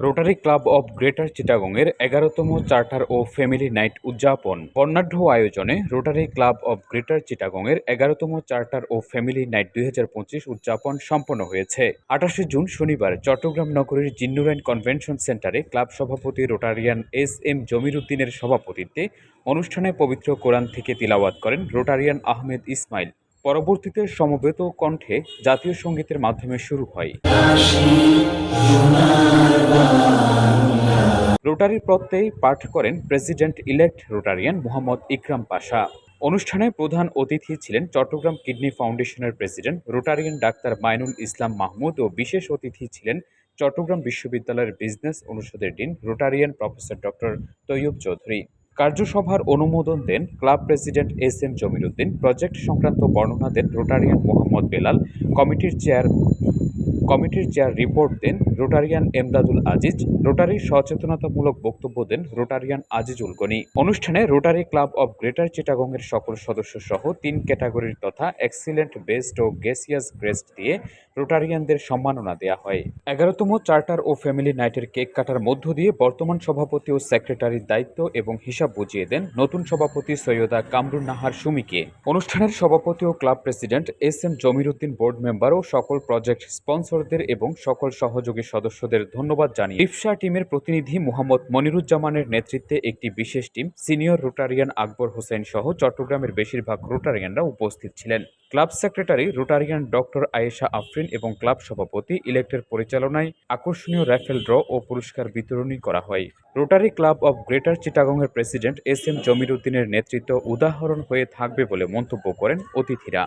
Rotary club of greater চিটাগংয়ের এগারোতম charter ও ফ্যামিলি নাইট উদযাপন। বর্ণাঢ্য আয়োজনে রোটারি ক্লাব অব গ্রেটার চিটাগংয়ের এগারোতম চার্টার ও ফ্যামিলি নাইট দুই হাজার পঁচিশ উদযাপন সম্পন্ন হয়েছে। আঠাশে জুন শনিবার চট্টগ্রাম নগরীর জিন্নুরাইন কনভেনশন সেন্টারে ক্লাব সভাপতি রোটারিয়ান এস এম জমির উদ্দিনের সভাপতিত্বে অনুষ্ঠানে পবিত্র কোরআন থেকে তিলাওয়াত করেন রোটারিয়ান আহমেদ ইসমাইল পরবর্তীতে সমবেত কণ্ঠে জাতীয় সঙ্গীতের মাধ্যমে শুরু হয়। রোটারির প্রত্যয় পাঠ করেন president elect Rotarian Mohammad Ikram Pasha. অনুষ্ঠানে প্রধান অতিথি ছিলেন চট্টগ্রাম কিডনি ফাউন্ডেশনের president, Rotarian doctor Mainul Islam Mahmud ও বিশেষ অতিথি ছিলেন চট্টগ্রাম বিশ্ববিদ্যালয়ের বিজনেস অনুষদের dean, Rotarian professor doctor Taiyab Chowdhury. কার্যসভার অনুমোদন দেন club president S M Jamiruddin, project সংক্রান্ত বর্ণনা দেন রোটারিয়ান মোহাম্মদ বেলাল, কমিটির চেয়ার কমিটির চেয়ার রিপোর্ট দেন রোটারিয়ান এমদাদুল আজিজ। রোটারির সচেতনতামূলক বক্তব্য দেন রোটারিয়ান আজিজুল গনি। অনুষ্ঠানে রোটারি ক্লাব অব গ্রেটার চিটাগংয়ের সকল সদস্য সহ তিন ক্যাটাগরির তথা এক্সিলেন্ট বেস্ট ও গেসিয়াস গ্রেস্ট দিয়ে রোটারিয়ানদের সম্মাননা দেওয়া হয়। এগারোতম চার্টার ও ফ্যামিলি নাইটের কেক কাটার মধ্য দিয়ে বর্তমান সভাপতি ও সেক্রেটারির দায়িত্ব এবং হিসাব বুঝিয়ে দেন নতুন সভাপতি সৈয়দা কামরুন নাহার সুমিকে। অনুষ্ঠানের সভাপতি ও club president S M Jamiruddin board member ও সকল প্রজেক্ট স্পন্সরদের এবং সকল সহযোগী সদস্যদের ধন্যবাদ জানিয়ে রিফসা টিমের প্রতিনিধি মোহাম্মদ মনিরুজ্জামানের নেতৃত্বে একটি বিশেষ team senior Rotarian Akbar Hossain সহ চট্টগ্রামের বেশিরভাগ রোটারিয়ানরা উপস্থিত ছিলেন। Club secretary Rotarian doctor Ayesha Afrin এবং ক্লাব সভাপতি ইলেক্টের পরিচালনায় আকর্ষণীয় র্যাফেল ড্র ও পুরস্কার বিতরণী করা হয়। রোটারি ক্লাব অব গ্রেটার চিটাগংয়ের প্রেসিডেন্ট এস এম জমির উদ্দিনের নেতৃত্ব উদাহরণ হয়ে থাকবে বলে মন্তব্য করেন অতিথিরা।